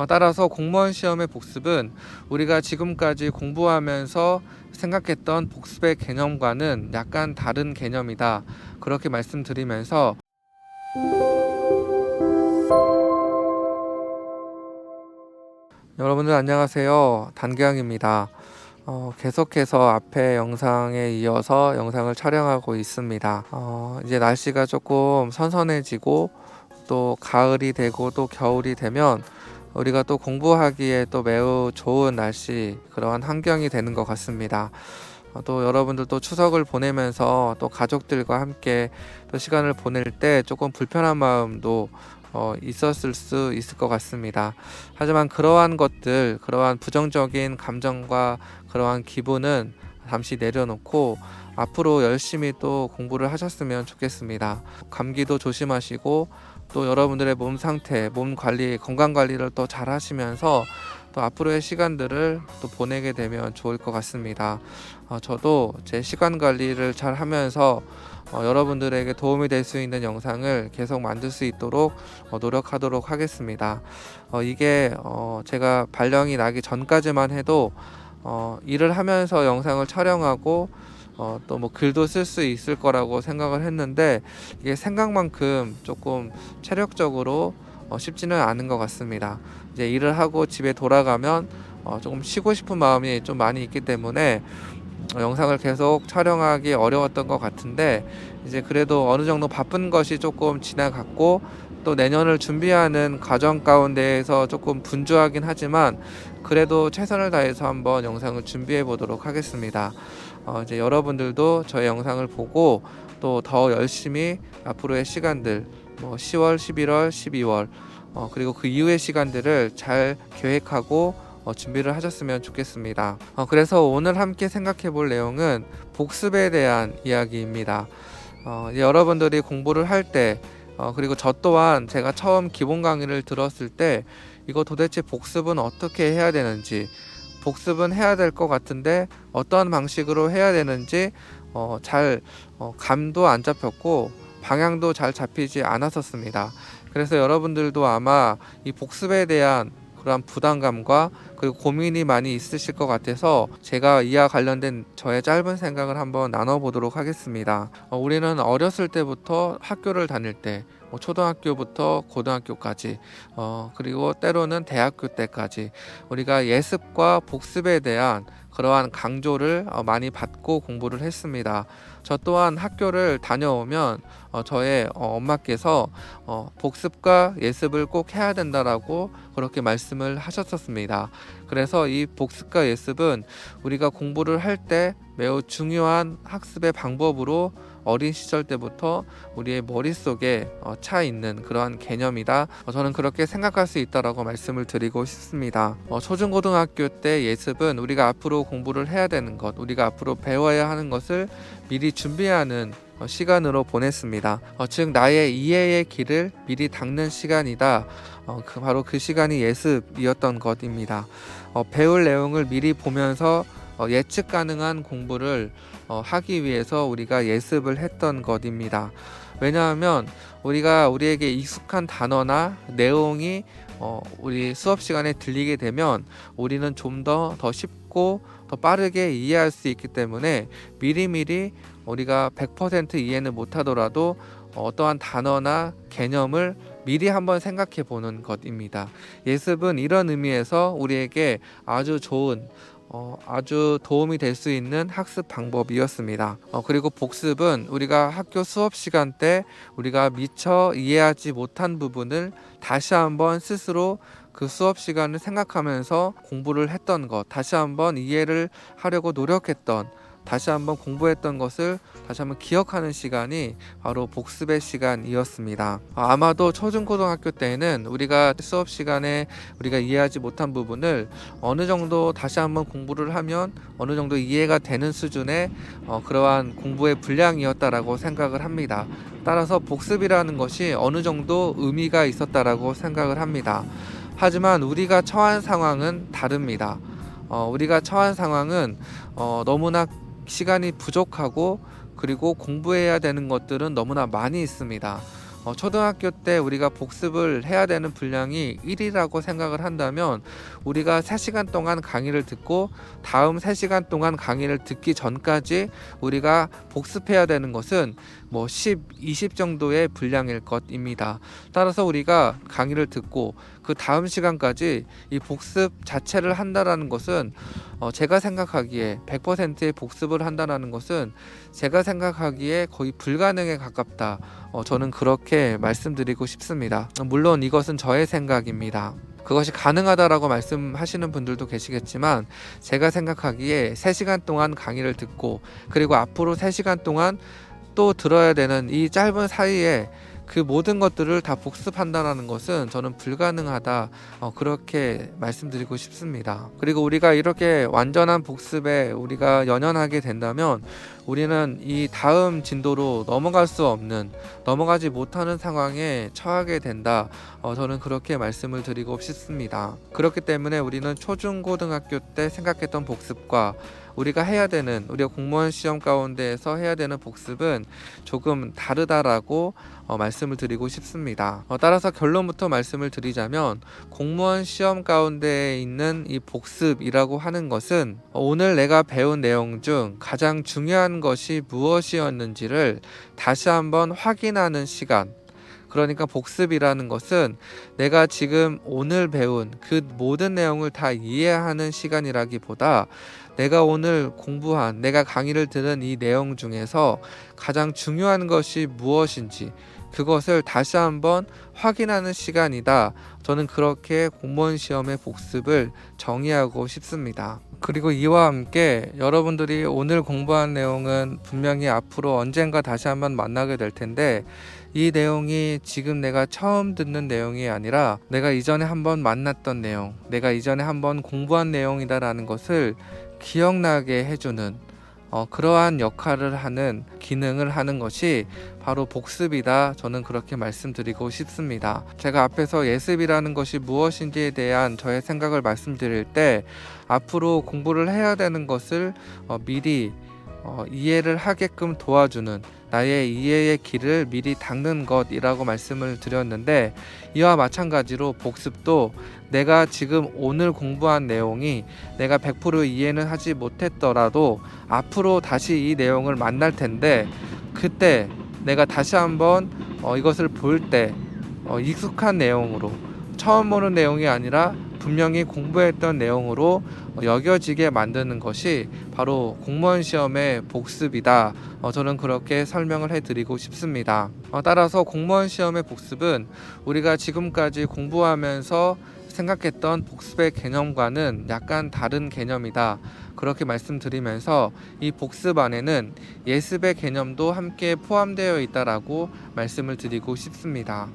어, 따라서 공무원 시험의 복습은 우리가 지금까지 공부하면서 생각했던 복습의 개념과는 약간 다른 개념이다. 그렇게 말씀드리면서 여러분들 안녕하세요. 단계양입니다. 어, 계속해서 앞에 영상에 이어서 영상을 촬영하고 있습니다. 어, 이제 날씨가 조금 선선해지고 또 가을이 되고 또 겨울이 되면 우리가 또 공부하기에 또 매우 좋은 날씨 그러한 환경이 되는 것 같습니다. 어, 또 여러분들 또 추석을 보내면서 또 가족들과 함께 또 시간을 보낼 때 조금 불편한 마음도 어, 있었을 수 있을 것 같습니다. 하지만 그러한 것들, 그러한 부정적인 감정과 그러한 기분은 잠시 내려놓고 앞으로 열심히 또 공부를 하셨으면 좋겠습니다. 감기도 조심하시고 또 여러분들의 몸 상태, 몸 관리, 건강 관리를 또 잘 하시면서 또 앞으로의 시간들을 또 보내게 되면 좋을 것 같습니다. 어, 저도 제 시간 관리를 잘 하면서 어, 여러분들에게 도움이 될 수 있는 영상을 계속 만들 수 있도록 어, 노력하도록 하겠습니다. 어, 이게 어, 제가 발령이 나기 전까지만 해도 어, 일을 하면서 영상을 촬영하고 어, 또 뭐 글도 쓸 수 있을 거라고 생각을 했는데 이게 생각만큼 조금 체력적으로 어, 쉽지는 않은 것 같습니다. 이제 일을 하고 집에 돌아가면 어, 조금 쉬고 싶은 마음이 좀 많이 있기 때문에 어, 영상을 계속 촬영하기 어려웠던 것 같은데 이제 그래도 어느 정도 바쁜 것이 조금 지나갔고 또 내년을 준비하는 과정 가운데에서 조금 분주하긴 하지만 그래도 최선을 다해서 한번 영상을 준비해 보도록 하겠습니다. 어, 이제 여러분들도 저의 영상을 보고 또 더 열심히 앞으로의 시간들 뭐 10월, 11월, 12월 어, 그리고 그 이후의 시간들을 잘 계획하고 어, 준비를 하셨으면 좋겠습니다. 어, 그래서 오늘 함께 생각해 볼 내용은 복습에 대한 이야기입니다. 어, 여러분들이 공부를 할 때, 어, 그리고 저 또한 제가 처음 기본 강의를 들었을 때, 이거 도대체 복습은 어떻게 해야 되는지, 복습은 해야 될 것 같은데, 어떠한 방식으로 해야 되는지, 어, 잘, 어, 감도 안 잡혔고, 방향도 잘 잡히지 않았었습니다. 그래서 여러분들도 아마 이 복습에 대한 그런 부담감과 그리고 고민이 많이 있으실 것 같아서 제가 이와 관련된 저의 짧은 생각을 한번 나눠보도록 하겠습니다. 어, 우리는 어렸을 때부터 학교를 다닐 때, 뭐 초등학교부터 고등학교까지, 어, 그리고 때로는 대학교 때까지 우리가 예습과 복습에 대한 그러한 강조를 어, 많이 받고 공부를 했습니다. 저 또한 학교를 다녀오면 어, 저의 어, 엄마께서 어, 복습과 예습을 꼭 해야 된다라고 그렇게 말씀을 하셨었습니다. 그래서 이 복습과 예습은 우리가 공부를 할 때 매우 중요한 학습의 방법으로 어린 시절 때부터 우리의 머릿속에 어, 차 있는 그러한 개념이다. 어, 저는 그렇게 생각할 수 있다라고 말씀을 드리고 싶습니다. 어, 초중고등학교 때 예습은 우리가 앞으로 공부를 해야 되는 것, 우리가 앞으로 배워야 하는 것을 미리 준비하는 어, 시간으로 보냈습니다. 어, 즉 나의 이해의 길을 미리 닦는 시간이다. 어, 그 바로 그 시간이 예습이었던 것입니다. 어, 배울 내용을 미리 보면서 어, 예측 가능한 공부를 어, 하기 위해서 우리가 예습을 했던 것입니다. 왜냐하면 우리가 우리에게 익숙한 단어나 내용이 어, 우리 수업 시간에 들리게 되면 우리는 좀 더더 쉽고 더 빠르게 이해할 수 있기 때문에 미리미리 우리가 100% 이해는 못하더라도 어떠한 단어나 개념을 미리 한번 생각해 보는 것입니다. 예습은 이런 의미에서 우리에게 아주 좋은 어, 아주 도움이 될 수 있는 학습 방법이었습니다. 어, 그리고 복습은 우리가 학교 수업 시간 때 우리가 미처 이해하지 못한 부분을 다시 한번 스스로 그 수업 시간을 생각하면서 공부를 했던 것, 다시 한번 이해를 하려고 노력했던 다시 한번 공부했던 것을 다시 한번 기억하는 시간이 바로 복습의 시간이었습니다. 아, 아마도 초중고등학교 때에는 우리가 수업 시간에 우리가 이해하지 못한 부분을 어느 정도 다시 한번 공부를 하면 어느 정도 이해가 되는 수준의 어, 그러한 공부의 분량이었다라고 생각을 합니다. 따라서 복습이라는 것이 어느 정도 의미가 있었다라고 생각을 합니다. 하지만 우리가 처한 상황은 다릅니다. 어, 우리가 처한 상황은 어, 너무나 시간이 부족하고 그리고 공부해야 되는 것들은 너무나 많이 있습니다. 어, 초등학교 때 우리가 복습을 해야 되는 분량이 1이라고 생각을 한다면 우리가 3시간 동안 강의를 듣고 다음 3시간 동안 강의를 듣기 전까지 우리가 복습해야 되는 것은 뭐 10, 20 정도의 분량일 것입니다. 따라서 우리가 강의를 듣고 그 다음 시간까지 이 복습 자체를 한다라는 것은 어, 제가 생각하기에 100%의 복습을 한다라는 것은 제가 생각하기에 거의 불가능에 가깝다. 어, 저는 그렇게 말씀드리고 싶습니다. 물론 이것은 저의 생각입니다. 그것이 가능하다라고 말씀하시는 분들도 계시겠지만 제가 생각하기에 3시간 동안 강의를 듣고 그리고 앞으로 3시간 동안 또 들어야 되는 이 짧은 사이에 그 모든 것들을 다 복습한다라는 것은 저는 불가능하다 어, 그렇게 말씀드리고 싶습니다. 그리고 우리가 이렇게 완전한 복습에 우리가 연연하게 된다면 우리는 이 다음 진도로 넘어갈 수 없는 넘어가지 못하는 상황에 처하게 된다. 어, 저는 그렇게 말씀을 드리고 싶습니다. 그렇기 때문에 우리는 초중고등학교 때 생각했던 복습과 우리가 해야 되는 우리가 공무원 시험 가운데에서 해야 되는 복습은 조금 다르다라고 어, 말씀을 드리고 싶습니다. 어, 따라서 결론부터 말씀을 드리자면 공무원 시험 가운데에 있는 이 복습이라고 하는 것은 어, 오늘 내가 배운 내용 중 가장 중요한 것이 무엇이었는지를 다시 한번 확인하는 시간. 그러니까 복습이라는 것은 내가 지금 오늘 배운 그 모든 내용을 다 이해하는 시간이라기보다 내가 오늘 공부한 내가 강의를 들은 이 내용 중에서 가장 중요한 것이 무엇인지 그것을 다시 한번 확인하는 시간이다. 저는 그렇게 공무원 시험의 복습을 정의하고 싶습니다. 그리고 이와 함께 여러분들이 오늘 공부한 내용은 분명히 앞으로 언젠가 다시 한번 만나게 될 텐데 이 내용이 지금 내가 처음 듣는 내용이 아니라 내가 이전에 한번 만났던 내용, 내가 이전에 한번 공부한 내용이다라는 것을 기억나게 해주는 어, 그러한 역할을 하는 기능을 하는 것이 바로 복습이다. 저는 그렇게 말씀드리고 싶습니다. 제가 앞에서 예습이라는 것이 무엇인지에 대한 저의 생각을 말씀드릴 때 앞으로 공부를 해야 되는 것을 어, 미리 어, 이해를 하게끔 도와주는 나의 이해의 길을 미리 닦는 것이라고 말씀을 드렸는데 이와 마찬가지로 복습도 내가 지금 오늘 공부한 내용이 내가 100% 이해는 하지 못했더라도 앞으로 다시 이 내용을 만날 텐데 그때 내가 다시 한번 어, 이것을 볼때 어, 익숙한 내용으로 처음 보는 내용이 아니라 분명히 공부했던 내용으로 어, 여겨지게 만드는 것이 바로 공무원 시험의 복습이다. 어, 저는 그렇게 설명을 해드리고 싶습니다. 어, 따라서 공무원 시험의 복습은 우리가 지금까지 공부하면서 생각했던 복습의 개념과는 약간 다른 개념이다. 그렇게 말씀드리면서 이 복습 안에는 예습의 개념도 함께 포함되어 있다라고 말씀을 드리고 싶습니다.